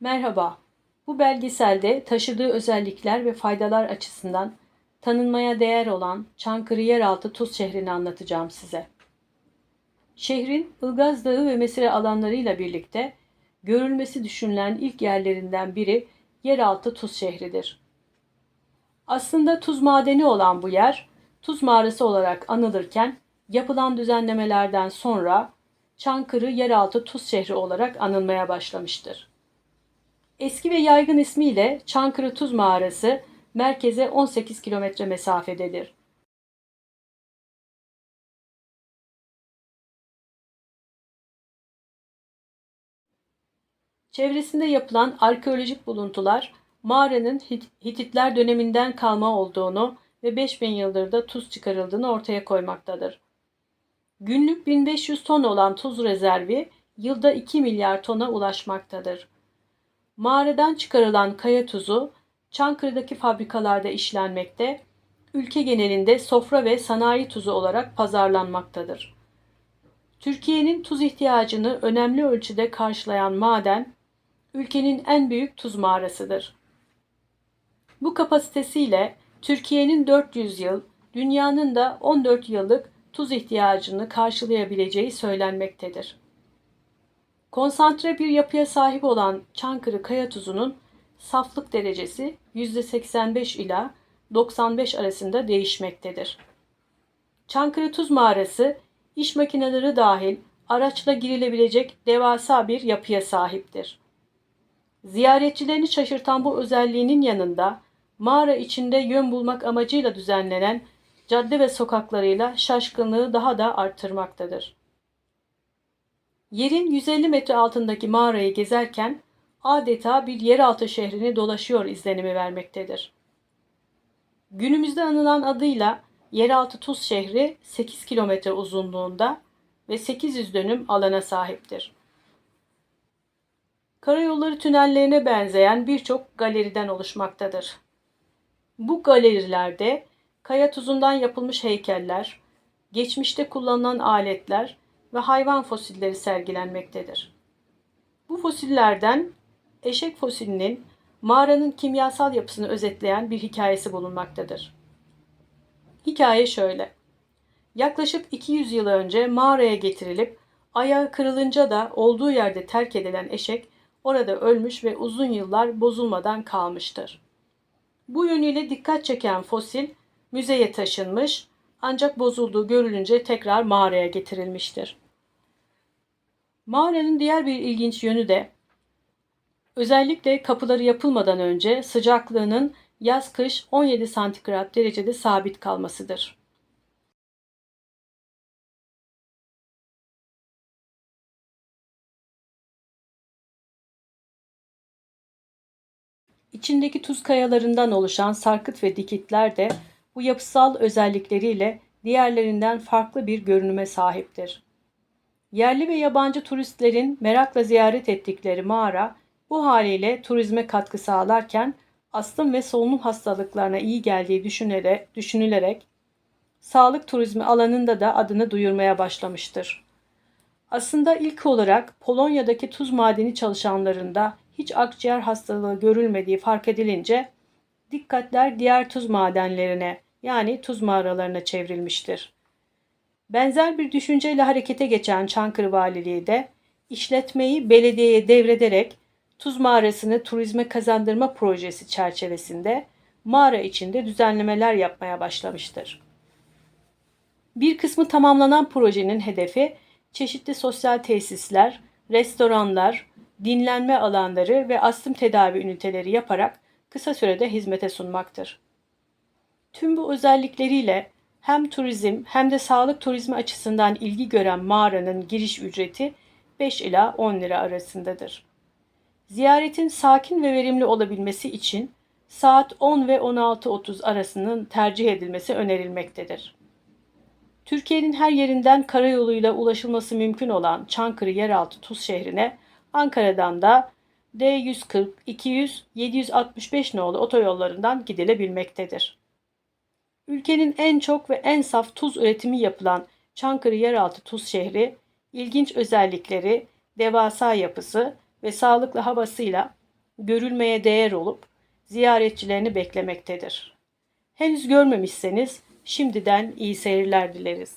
Merhaba. Bu belgeselde taşıdığı özellikler ve faydalar açısından tanınmaya değer olan Çankırı Yeraltı Tuz şehrini anlatacağım size. Şehrin Ilgaz Dağı ve mesire alanlarıyla birlikte görülmesi düşünülen ilk yerlerinden biri yeraltı tuz şehridir. Aslında tuz madeni olan bu yer tuz mağarası olarak anılırken yapılan düzenlemelerden sonra Çankırı Yeraltı Tuz Şehri olarak anılmaya başlamıştır. Eski ve yaygın ismiyle Çankırı Tuz Mağarası merkeze 18 kilometre mesafededir. Çevresinde yapılan arkeolojik buluntular mağaranın Hit- Hititler döneminden kalma olduğunu ve 5000 yıldır da tuz çıkarıldığını ortaya koymaktadır. Günlük 1500 ton olan tuz rezervi yılda 2 milyar tona ulaşmaktadır. Mağaradan çıkarılan kaya tuzu Çankırı'daki fabrikalarda işlenmekte, ülke genelinde sofra ve sanayi tuzu olarak pazarlanmaktadır. Türkiye'nin tuz ihtiyacını önemli ölçüde karşılayan maden, ülkenin en büyük tuz mağarasıdır. Bu kapasitesiyle Türkiye'nin 400 yıl, dünyanın da 14 yıllık tuz ihtiyacını karşılayabileceği söylenmektedir. Konsantre bir yapıya sahip olan Çankırı kaya tuzunun saflık derecesi %85 ila 95 arasında değişmektedir. Çankırı Tuz Mağarası iş makineleri dahil araçla girilebilecek devasa bir yapıya sahiptir. Ziyaretçilerini şaşırtan bu özelliğinin yanında mağara içinde yön bulmak amacıyla düzenlenen cadde ve sokaklarıyla şaşkınlığı daha da arttırmaktadır. Yerin 150 metre altındaki mağarayı gezerken adeta bir yeraltı şehrini dolaşıyor izlenimi vermektedir. Günümüzde anılan adıyla Yeraltı Tuz şehri 8 kilometre uzunluğunda ve 800 dönüm alana sahiptir. Karayolları tünellerine benzeyen birçok galeriden oluşmaktadır. Bu galerilerde kaya tuzundan yapılmış heykeller, geçmişte kullanılan aletler ve hayvan fosilleri sergilenmektedir. Bu fosillerden eşek fosilinin mağaranın kimyasal yapısını özetleyen bir hikayesi bulunmaktadır. Hikaye şöyle. Yaklaşık 200 yıl önce mağaraya getirilip ayağı kırılınca da olduğu yerde terk edilen eşek orada ölmüş ve uzun yıllar bozulmadan kalmıştır. Bu yönüyle dikkat çeken fosil müzeye taşınmış ancak bozulduğu görülünce tekrar mağaraya getirilmiştir. Mağaranın diğer bir ilginç yönü de özellikle kapıları yapılmadan önce sıcaklığının yaz kış 17 santigrat derecede sabit kalmasıdır. İçindeki tuz kayalarından oluşan sarkıt ve dikitler de bu yapısal özellikleriyle diğerlerinden farklı bir görünüme sahiptir. Yerli ve yabancı turistlerin merakla ziyaret ettikleri mağara bu haliyle turizme katkı sağlarken astım ve solunum hastalıklarına iyi geldiği düşünülerek, düşünülerek sağlık turizmi alanında da adını duyurmaya başlamıştır. Aslında ilk olarak Polonya'daki tuz madeni çalışanlarında hiç akciğer hastalığı görülmediği fark edilince dikkatler diğer tuz madenlerine yani tuz mağaralarına çevrilmiştir. Benzer bir düşünceyle harekete geçen Çankırı Valiliği de işletmeyi belediyeye devrederek tuz mağarasını turizme kazandırma projesi çerçevesinde mağara içinde düzenlemeler yapmaya başlamıştır. Bir kısmı tamamlanan projenin hedefi çeşitli sosyal tesisler, restoranlar, dinlenme alanları ve astım tedavi üniteleri yaparak kısa sürede hizmete sunmaktır. Tüm bu özellikleriyle hem turizm hem de sağlık turizmi açısından ilgi gören mağaranın giriş ücreti 5 ila 10 lira arasındadır. Ziyaretin sakin ve verimli olabilmesi için saat 10 ve 16.30 arasının tercih edilmesi önerilmektedir. Türkiye'nin her yerinden karayoluyla ulaşılması mümkün olan Çankırı Yeraltı Tuz şehrine Ankara'dan da D140, 200, 765 nolu otoyollarından gidilebilmektedir. Ülkenin en çok ve en saf tuz üretimi yapılan Çankırı Yeraltı Tuz şehri, ilginç özellikleri, devasa yapısı ve sağlıklı havasıyla görülmeye değer olup ziyaretçilerini beklemektedir. Henüz görmemişseniz şimdiden iyi seyirler dileriz.